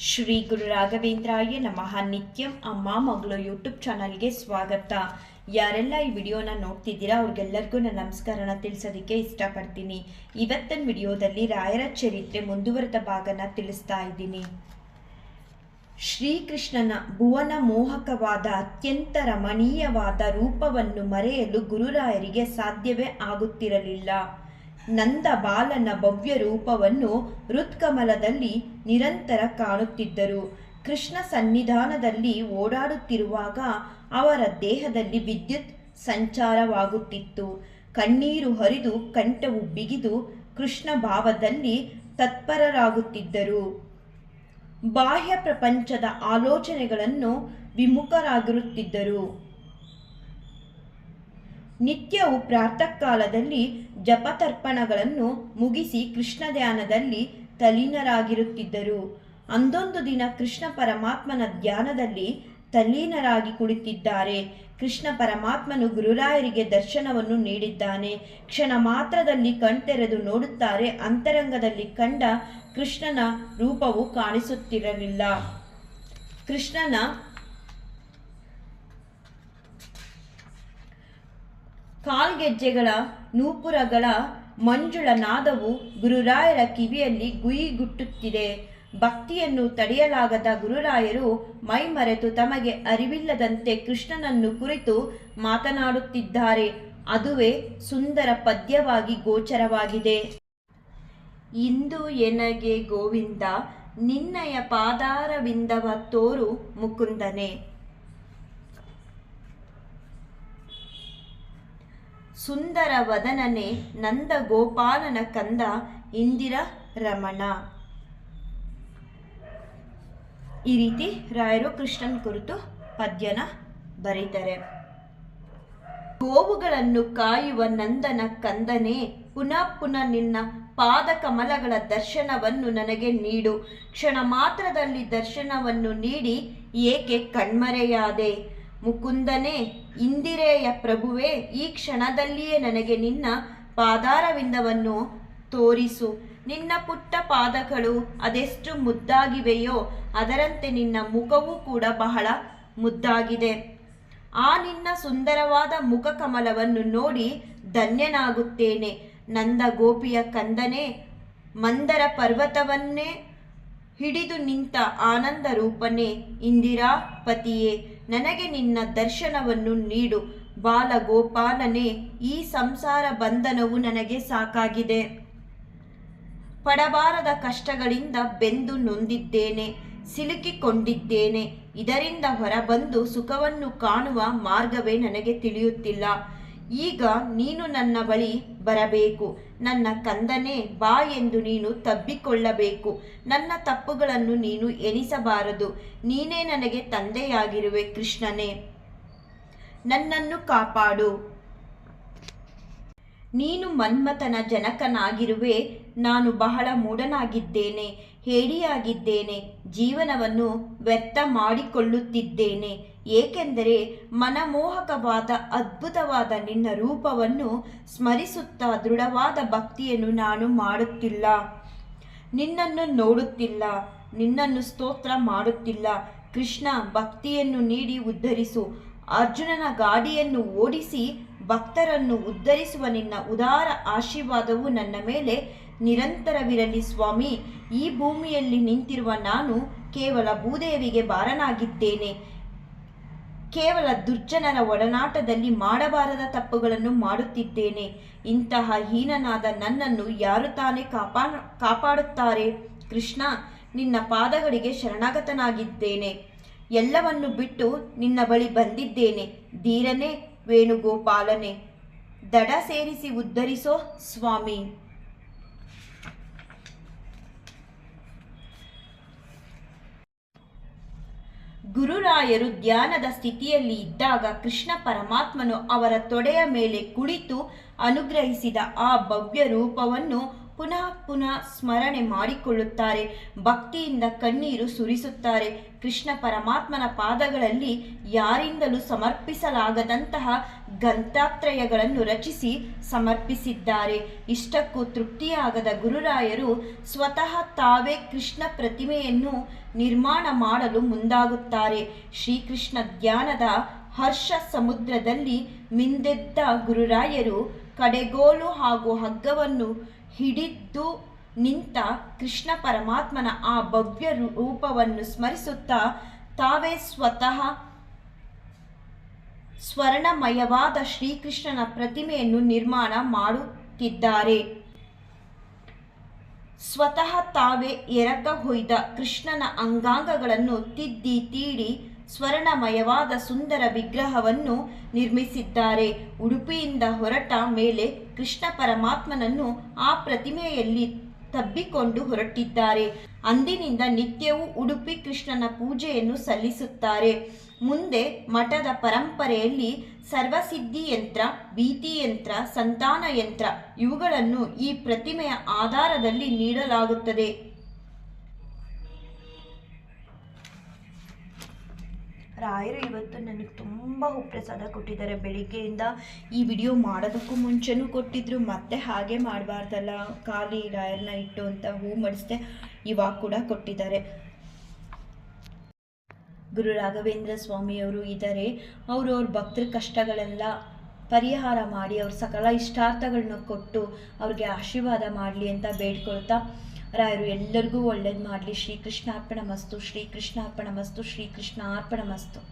ಶ್ರೀ ಗುರು ರಾಘವೇಂದ್ರಾಯ ನಮಃ. ನಿತ್ಯಂ ಅಮ್ಮ ಮಗಳು ಯೂಟ್ಯೂಬ್ ಚಾನಲ್ಗೆ ಸ್ವಾಗತ. ಯಾರೆಲ್ಲ ಈ ವಿಡಿಯೋನ ನೋಡ್ತಿದ್ದೀರಾ ಅವ್ರಿಗೆಲ್ಲರಿಗೂ ನಾನು ನಮಸ್ಕಾರನ ತಿಳಿಸೋದಕ್ಕೆ ಇಷ್ಟಪಡ್ತೀನಿ. ಇವತ್ತಿನ ವಿಡಿಯೋದಲ್ಲಿ ರಾಯರ ಚರಿತ್ರೆ ಮುಂದುವರೆದ ಭಾಗನ ತಿಳಿಸ್ತಾ ಇದ್ದೀನಿ. ಶ್ರೀಕೃಷ್ಣನ ಭುವನ ಮೋಹಕವಾದ ಅತ್ಯಂತ ರಮಣೀಯವಾದ ರೂಪವನ್ನು ಮರೆಯಲು ಗುರುರಾಯರಿಗೆ ಸಾಧ್ಯವೇ ಆಗುತ್ತಿರಲಿಲ್ಲ. ನಂದ ಬಾಲನ ಭವ್ಯ ರೂಪವನ್ನು ಹೃತ್ಕಮಲದಲ್ಲಿ ನಿರಂತರ ಕಾಣುತ್ತಿದ್ದರು. ಕೃಷ್ಣ ಸನ್ನಿಧಾನದಲ್ಲಿ ಓಡಾಡುತ್ತಿರುವಾಗ ಅವರ ದೇಹದಲ್ಲಿ ವಿದ್ಯುತ್ ಸಂಚಾರವಾಗುತ್ತಿತ್ತು. ಕಣ್ಣೀರು ಹರಿದು ಕಂಠವು ಬಿಗಿದು ಕೃಷ್ಣ ಭಾವದಲ್ಲಿ ತತ್ಪರರಾಗುತ್ತಿದ್ದರು. ಬಾಹ್ಯ ಪ್ರಪಂಚದ ಆಲೋಚನೆಗಳನ್ನು ವಿಮುಖರಾಗಿರುತ್ತಿದ್ದರು. ನಿತ್ಯವೂ ಪ್ರಾತಃ ಕಾಲದಲ್ಲಿ ಜಪತರ್ಪಣಗಳನ್ನು ಮುಗಿಸಿ ಕೃಷ್ಣ ಧ್ಯಾನದಲ್ಲಿ ತಲೀನರಾಗಿರುತ್ತಿದ್ದರು ಅಂದೊಂದು ದಿನ ಕೃಷ್ಣ ಪರಮಾತ್ಮನ ಧ್ಯಾನದಲ್ಲಿ ತಲ್ಲೀನರಾಗಿ ಕುಳಿತಿದ್ದಾರೆ. ಕೃಷ್ಣ ಪರಮಾತ್ಮನು ಗುರುರಾಯರಿಗೆ ದರ್ಶನವನ್ನು ನೀಡಿದ್ದಾನೆ. ಕ್ಷಣ ಮಾತ್ರದಲ್ಲಿ ಕಣ್ತೆರೆದು ನೋಡುತ್ತಾರೆ. ಅಂತರಂಗದಲ್ಲಿ ಕಂಡ ಕೃಷ್ಣನ ರೂಪವು ಕಾಣಿಸುತ್ತಿರಲಿಲ್ಲ. ಕೃಷ್ಣನ ಕಾಲ್ಗೆಜ್ಜೆಗಳ ನೂಪುರಗಳ ಮಂಜುಳ ನಾದವು ಗುರುರಾಯರ ಕಿವಿಯಲ್ಲಿ ಗುಯಿಗುಟ್ಟುತ್ತಿದೆ ಭಕ್ತಿಯನ್ನು ತಡೆಯಲಾಗದ ಗುರುರಾಯರು ಮೈಮರೆತು ತಮಗೆ ಅರಿವಿಲ್ಲದಂತೆ ಕೃಷ್ಣನನ್ನು ಕುರಿತು ಮಾತನಾಡುತ್ತಿದ್ದಾರೆ. ಅದುವೇ ಸುಂದರ ಪದ್ಯವಾಗಿ ಗೋಚರವಾಗಿದೆ. ಇಂದು ಎನಗೆ ಗೋವಿಂದ, ನಿನ್ನಯ ಪಾದಾರವಿಂದವ ತೋರು ಮುಕುಂದನೆ. ಸುಂದರ ವದನನೆ ನಂದ ಗೋಪಾಲನ ಕಂದ ಇಂದಿರ ರಮಣ. ಈ ರೀತಿ ರಾಯರು ಕೃಷ್ಣನ್ ಕುರಿತು ಪದ್ಯನ ಬರೀತಾರೆ. ಗೋವುಗಳನ್ನು ಕಾಯುವ ನಂದನ ಕಂದನೆ, ಪುನಃ ಪುನಃ ನಿನ್ನ ಪಾದ ಕಮಲಗಳ ದರ್ಶನವನ್ನು ನನಗೆ ನೀಡು. ಕ್ಷಣ ಮಾತ್ರದಲ್ಲಿ ದರ್ಶನವನ್ನು ನೀಡಿ ಏಕೆ ಕಣ್ಮರೆಯಾದೆ? ಮುಕುಂದನೇ, ಇಂದಿರೆಯ ಪ್ರಭುವೇ, ಈ ಕ್ಷಣದಲ್ಲಿಯೇ ನನಗೆ ನಿನ್ನ ಪಾದಾರವಿಂದವನ್ನು ತೋರಿಸು. ನಿನ್ನ ಪುಟ್ಟ ಪಾದಗಳು ಅದೆಷ್ಟು ಮುದ್ದಾಗಿವೆಯೋ, ಅದರಂತೆ ನಿನ್ನ ಮುಖವೂ ಕೂಡ ಬಹಳ ಮುದ್ದಾಗಿದೆ. ಆ ನಿನ್ನ ಸುಂದರವಾದ ಮುಖ ಕಮಲವನ್ನು ನೋಡಿ ಧನ್ಯನಾಗುತ್ತೇನೆ. ನಂದ ಗೋಪಿಯ ಕಂದನೆ, ಮಂದರ ಪರ್ವತವನ್ನೇ ಹಿಡಿದು ನಿಂತ ಆನಂದ ರೂಪನೇ ಇಂದಿರಾ ಪತಿಯೇ ನನಗೆ ನಿನ್ನ ದರ್ಶನವನ್ನು ನೀಡು. ಬಾಲ ಗೋಪಾಲನೆ ಈ ಸಂಸಾರ ಬಂಧನವು ನನಗೆ ಸಾಕಾಗಿದೆ. ಪಡಬಾರದ ಕಷ್ಟಗಳಿಂದ ಬೆಂದು ನೊಂದಿದ್ದೇನೆ, ಸಿಲುಕಿಕೊಂಡಿದ್ದೇನೆ. ಇದರಿಂದ ಹೊರಬಂದು ಸುಖವನ್ನು ಕಾಣುವ ಮಾರ್ಗವೇ ನನಗೆ ತಿಳಿಯುತ್ತಿಲ್ಲ. ಈಗ ನೀನು ನನ್ನ ಬಳಿ ಬರಬೇಕು. ನನ್ನ ಕಂದನೇ ಬಾ ಎಂದು ನೀನು ತಬ್ಬಿಕೊಳ್ಳಬೇಕು. ನನ್ನ ತಪ್ಪುಗಳನ್ನು ನೀನು ಎನಿಸಬಾರದು ನೀನೇ ನನಗೆ ತಂದೆಯಾಗಿರುವೆ ಕೃಷ್ಣನೇ. ನನ್ನನ್ನು ಕಾಪಾಡು. ನೀನು ಮನ್ಮಥನ ಜನಕನಾಗಿರುವೆ. ನಾನು ಬಹಳ ಮೂಢನಾಗಿದ್ದೇನೆ. ಹೇಡಿಯಾಗಿದ್ದೇನೆ. ಜೀವನವನ್ನು ವ್ಯರ್ಥ ಮಾಡಿಕೊಳ್ಳುತ್ತಿದ್ದೇನೆ. ಏಕೆಂದರೆ ಮನಮೋಹಕವಾದ ಅದ್ಭುತವಾದ ನಿನ್ನ ರೂಪವನ್ನು ಸ್ಮರಿಸುತ್ತಾ ದೃಢವಾದ ಭಕ್ತಿಯನ್ನು ನಾನು ಮಾಡುತ್ತಿಲ್ಲ. ನಿನ್ನನ್ನು ನೋಡುತ್ತಿಲ್ಲ, ನಿನ್ನನ್ನು ಸ್ತೋತ್ರ ಮಾಡುತ್ತಿಲ್ಲ. ಕೃಷ್ಣ, ಭಕ್ತಿಯನ್ನು ನೀಡಿ ಉದ್ಧರಿಸು. ಅರ್ಜುನನ ಗಾಡಿಯನ್ನು ಓಡಿಸಿ ಭಕ್ತರನ್ನು ಉದ್ಧರಿಸುವ ನಿನ್ನ ಉದಾರ ಆಶೀರ್ವಾದವು ನನ್ನ ಮೇಲೆ ನಿರಂತರವಿರಲಿ ಸ್ವಾಮಿ. ಈ ಭೂಮಿಯಲ್ಲಿ ನಿಂತಿರುವ ನಾನು ಕೇವಲ ಭೂದೇವಿಗೆ ಬಾರನಾಗಿದ್ದೇನೆ. ಕೇವಲ ದುರ್ಜನರ ಒಡನಾಟದಲ್ಲಿ ಮಾಡಬಾರದ ತಪ್ಪುಗಳನ್ನು ಮಾಡುತ್ತಿದ್ದೇನೆ. ಇಂತಹ ಹೀನನಾದ ನನ್ನನ್ನು ಯಾರು ತಾನೇ ಕಾಪಾ, ಕಾಪಾಡುತ್ತಾರೆ? ಕೃಷ್ಣ, ನಿನ್ನ ಪಾದಗಳಿಗೆ ಶರಣಾಗತನಾಗಿದ್ದೇನೆ. ಎಲ್ಲವನ್ನು ಬಿಟ್ಟು ನಿನ್ನ ಬಳಿ ಬಂದಿದ್ದೇನೆ. ಧೀರನೇ, ವೇಣುಗೋಪಾಲನೆ. ದಡ ಸೇರಿಸಿ ಉದ್ಧರಿಸೋ ಸ್ವಾಮಿ. ಗುರುರಾಯರು ಧ್ಯಾನದ ಸ್ಥಿತಿಯಲ್ಲಿ ಇದ್ದಾಗ ಕೃಷ್ಣ ಪರಮಾತ್ಮನು ಅವರ ತೊಡೆಯ ಮೇಲೆ ಕುಳಿತು ಅನುಗ್ರಹಿಸಿದ ಆ ಭವ್ಯ ರೂಪವನ್ನು ಪುನಃ ಪುನಃ ಸ್ಮರಣೆ ಮಾಡಿಕೊಳ್ಳುತ್ತಾರೆ. ಭಕ್ತಿಯಿಂದ ಕಣ್ಣೀರು ಸುರಿಸುತ್ತಾರೆ. ಕೃಷ್ಣ ಪರಮಾತ್ಮನ ಪಾದಗಳಲ್ಲಿ ಯಾರಿಂದಲೂ ಸಮರ್ಪಿಸಲಾಗದಂತಹ ಗಂತಾತ್ರಯಗಳನ್ನು ರಚಿಸಿ ಸಮರ್ಪಿಸಿದ್ದಾರೆ. ಇಷ್ಟಕ್ಕೂ ತೃಪ್ತಿಯಾಗದ ಗುರುರಾಯರು ಸ್ವತಃ ತಾವೇ ಕೃಷ್ಣ ಪ್ರತಿಮೆಯನ್ನು ನಿರ್ಮಾಣ ಮಾಡಲು ಮುಂದಾಗುತ್ತಾರೆ. ಶ್ರೀಕೃಷ್ಣ ಧ್ಯಾನದ ಹರ್ಷ ಸಮುದ್ರದಲ್ಲಿ ಮಿಂದೆದ್ದ ಗುರುರಾಯರು ಕಡೆಗೋಲು ಹಾಗೂ ಹಗ್ಗವನ್ನು ಹಿಡಿದು ನಿಂತ ಕೃಷ್ಣ ಪರಮಾತ್ಮನ ಆ ಭವ್ಯ ರೂಪವನ್ನು ಸ್ಮರಿಸುತ್ತಾ ತಾವೇ ಸ್ವತಃ ಸ್ವರ್ಣಮಯವಾದ ಶ್ರೀಕೃಷ್ಣನ ಪ್ರತಿಮೆಯನ್ನು ನಿರ್ಮಾಣ ಮಾಡುತ್ತಿದ್ದಾರೆ. ಸ್ವತಃ ತಾವೇ ಎರಕ ಹೊಯ್ದ ಕೃಷ್ಣನ ಅಂಗಾಂಗಗಳನ್ನು ತಿದ್ದಿ ತೀಡಿ ಸ್ವರ್ಣಮಯವಾದ ಸುಂದರ ವಿಗ್ರಹವನ್ನು ನಿರ್ಮಿಸಿದ್ದಾರೆ. ಉಡುಪಿಯಿಂದ ಹೊರಟ ಮೇಲೆ ಕೃಷ್ಣ ಪರಮಾತ್ಮನನ್ನು ಆ ಪ್ರತಿಮೆಯಲ್ಲಿ ತಬ್ಬಿಕೊಂಡು ಹೊರಟಿದ್ದಾರೆ ಅಂದಿನಿಂದ ನಿತ್ಯವೂ ಉಡುಪಿ ಕೃಷ್ಣನ ಪೂಜೆಯನ್ನು ಸಲ್ಲಿಸುತ್ತಾರೆ. ಮುಂದೆ ಮಠದ ಪರಂಪರೆಯಲ್ಲಿ ಸರ್ವಸಿದ್ಧಿ ಯಂತ್ರ, ಭೀತಿ ಯಂತ್ರ, ಸಂತಾನ ಯಂತ್ರ ಇವುಗಳನ್ನು ಈ ಪ್ರತಿಮೆಯ ಆಧಾರದಲ್ಲಿ ನೀಡಲಾಗುತ್ತದೆ. ರಾಯರು ಇವತ್ತು ನನಗೆ ತುಂಬ ಉಪ್ರಸಾದ ಕೊಟ್ಟಿದ್ದಾರೆ ಬೆಳಿಗ್ಗೆಯಿಂದ. ಈ ವಿಡಿಯೋ ಮಾಡೋದಕ್ಕೂ ಮುಂಚೆನೂ ಕೊಟ್ಟಿದ್ರು, ಮತ್ತೆ ಹಾಗೆ ಮಾಡಬಾರ್ದಲ್ಲ, ಖಾಲಿ ರಾಯರ್ನ ಇಟ್ಟು ಅಂತ ಹೂ ಮಡಿಸ್ದೆ ಇವಾಗ ಕೂಡ ಕೊಟ್ಟಿದ್ದಾರೆ. ಗುರು ರಾಘವೇಂದ್ರ ಸ್ವಾಮಿಯವರು ಇದ್ದಾರೆ. ಅವರು ಅವ್ರ ಭಕ್ತರ ಕಷ್ಟಗಳೆಲ್ಲ ಪರಿಹಾರ ಮಾಡಿ, ಅವ್ರ ಸಕಲ ಇಷ್ಟಾರ್ಥಗಳನ್ನ ಕೊಟ್ಟು ಅವ್ರಿಗೆ ಆಶೀರ್ವಾದ ಮಾಡಲಿ ಅಂತ ಬೇಡ್ಕೊಳ್ತಾ ರಾಯರು ಎಲ್ಲರಿಗೂ ಒಳ್ಳೇದು ಮಾಡಲಿ. ಶ್ರೀಕೃಷ್ಣಾರ್ಪಣ ಮಸ್ತು ಶ್ರೀಕೃಷ್ಣಾರ್ಪಣ ಮಸ್ತು ಶ್ರೀಕೃಷ್ಣಾರ್ಪಣ ಮಸ್ತು